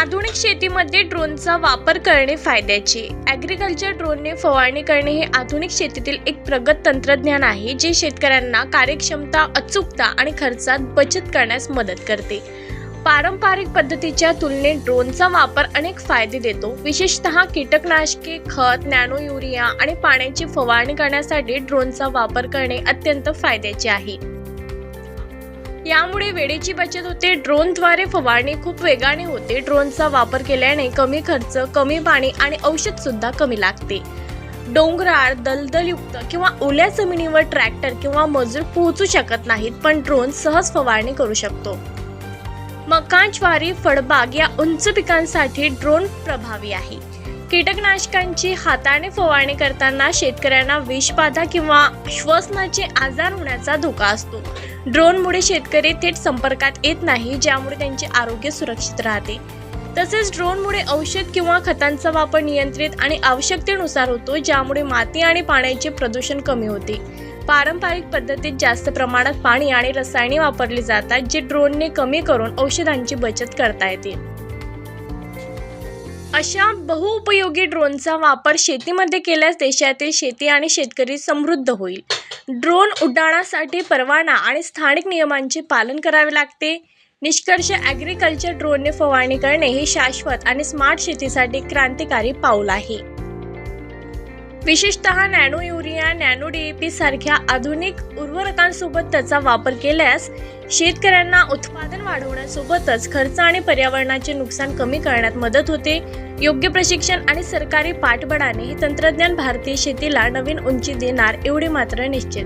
आधुनिक शेतीमध्ये ड्रोनचा वापर करणे फायद्याचे. ॲग्रिकल्चर ड्रोनने फवारणी करणे हे आधुनिक शेतीतील एक प्रगत तंत्रज्ञान आहे जे शेतकऱ्यांना कार्यक्षमता अचूकता आणि खर्चात बचत करण्यास मदत करते. पारंपरिक पद्धतीच्या तुलनेत ड्रोनचा वापर अनेक फायदे देतो. विशेषतः कीटकनाशके खत नॅनो युरिया आणि पाण्याची फवारणी करण्यासाठी ड्रोनचा वापर करणे अत्यंत फायद्याचे आहे. यामुळे वेळेची बचत होते. ड्रोनद्वारे फवारणी खूप वेगाने होते. ड्रोनचा वापर केल्याने कमी खर्च कमी पाणी आणि औषध सुद्धा कमी लागते. डोंगराळ दलदलयुक्त किंवा ओल्या जमिनीवर ट्रॅक्टर किंवा मजूर पोहोचू शकत नाहीत पण ड्रोन सहज फवारणी करू शकतो. मका ज्वारी फळबाग या उंच पिकांसाठी ड्रोन प्रभावी आहे. कीटकनाशकांची हाताने फवारणी करताना शेतकऱ्यांना विषबाधा किंवा श्वसनाचे आजार होण्याचा धोका असतो. ड्रोनमुळे शेतकरी थेट संपर्कात येत नाही ज्यामुळे त्यांचे आरोग्य सुरक्षित राहते. तसेच ड्रोनमुळे औषध किंवा खतांचा वापर नियंत्रित आणि आवश्यकतेनुसार होतो ज्यामुळे माती आणि पाण्याचे प्रदूषण कमी होते. पारंपरिक पद्धतीत जास्त प्रमाणात पाणी आणि रसायने वापरली जातात जे ड्रोनने कमी करून औषधांची बचत करता येते. अशा बहुउपयोगी ड्रोनचा वापर शेतीमध्ये केल्यास देशातील शेती आणि शेतकरी समृद्ध होईल. ड्रोन उड्डाणासाठी परवाना आणि स्थानिक नियमांचे पालन करावे लागते. निष्कर्ष ॲग्रिकल्चर ड्रोनने फवारणी करणे हे शाश्वत आणि स्मार्ट शेतीसाठी क्रांतिकारी पाऊल आहे. विशेषतः नॅनो युरिया नॅनो डीएपी सारख्या आधुनिक उर्वरकांसोबत त्याचा वापर केल्यास शेतकऱ्यांना उत्पादन वाढवण्यासोबतच खर्च आणि पर्यावरणाचे नुकसान कमी करण्यात मदत होते. योग्य प्रशिक्षण आणि सरकारी पाठबळाने हे तंत्रज्ञान भारतीय शेतीला नवीन उंची देणार एवढे मात्र निश्चित.